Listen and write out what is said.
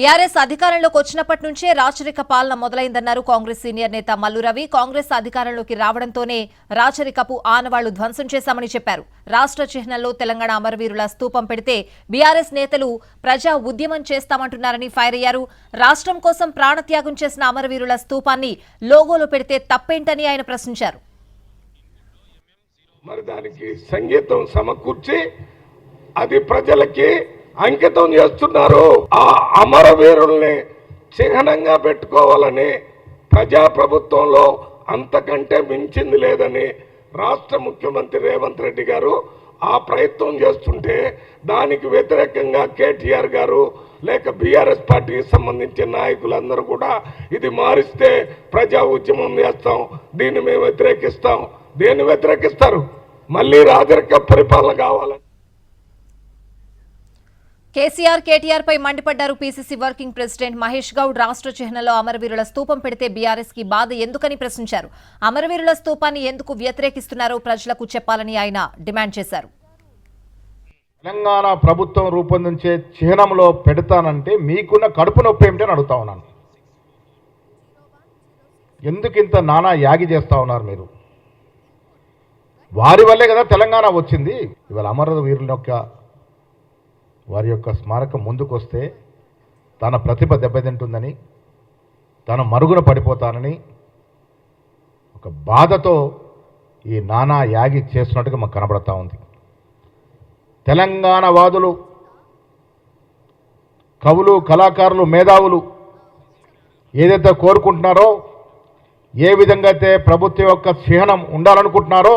TRS అధికారంలోకి వచ్చినప్పటి నుంచే రాచరిక పాలన మొదలైందన్నారు కాంగ్రెస్ సీనియర్ నేత మల్లు రవి. కాంగ్రెస్ అధికారంలోకి రావడంతోనే రాచరికపు ఆనవాళ్ళు ధ్వంసం చేశామని చెప్పారు. రాష్ట్ర చిహ్నంలో తెలంగాణ అమరవీరుల స్తూపం పెడితే బీఆర్ఎస్ నేతలు ప్రజా ఉద్యమం చేస్తామంటున్నారని ఫైర్ అయ్యారు. రాష్ట్రం కోసం ప్రాణత్యాగం చేసిన అమరవీరుల స్తూపాన్ని లోగోలో పెడితే తప్పేంటని ఆయన ప్రశ్నించారు. మరి దానికి సంగీతం సమకూర్చి అది ప్రజలకి అంకితం చేస్తున్నారు. ఆ అమరవీరుల్ని చిహ్నంగా పెట్టుకోవాలని ప్రజాప్రభుత్వంలో అంతకంటే మించింది లేదని రాష్ట్ర ముఖ్యమంత్రి రేవంత్ రెడ్డి గారు ఆ ప్రయత్నం చేస్తుంటే దానికి వ్యతిరేకంగా కేటీఆర్ గారు లేక బీఆర్ఎస్ పార్టీకి సంబంధించిన నాయకులందరూ కూడా ఇది మారిస్తే ప్రజా ఉద్యమం చేస్తాం దీన్ని మేము వ్యతిరేకిస్తాం. దేన్ని వ్యతిరేకిస్తారు? మళ్ళీ రాజరిక పరిపాలన కావాలని. కేసీఆర్ కేటీఆర్ పై మండిపడ్డారు PCC working president Mahesh Goud. రాష్ట్ర చిహ్నంలో అమరవీరుల స్తూపం పెడితే బీఆర్ఎస్కి బాధ ఎందుకని ప్రశ్నించారు. అమరవీరుల స్తూపాన్ని ఎందుకు వ్యతిరేకిస్తున్నారో ప్రజలకు చెప్పాలని ఆయన డిమాండ్ చేశారు. తెలంగాణ ప్రభుత్వం రూపొందించే చిహ్నంలో పెడతానంటే మీకున్న కడుపు నొప్పి ఏమిటని అడుగుతా ఉన్నాను. ఎందుకు ఇంత నానా యాగి చేస్తా ఉన్నారు మీరు? వారి వల్లే కదా తెలంగాణ వచ్చింది. ఇవాళ అమరవీరుల యొక్క వారి యొక్క స్మారకం ముందుకొస్తే తన ప్రతిభ దెబ్బతింటుందని తను మరుగున పడిపోతానని ఒక బాధతో ఈ నానా యాగి చేస్తున్నట్టుగా మాకు కనబడతా ఉంది. తెలంగాణ వాదులు కవులు కళాకారులు మేధావులు ఏదైతే కోరుకుంటున్నారో ఏ విధంగా అయితే ప్రభుత్వం యొక్క చిహ్నం ఉండాలనుకుంటున్నారో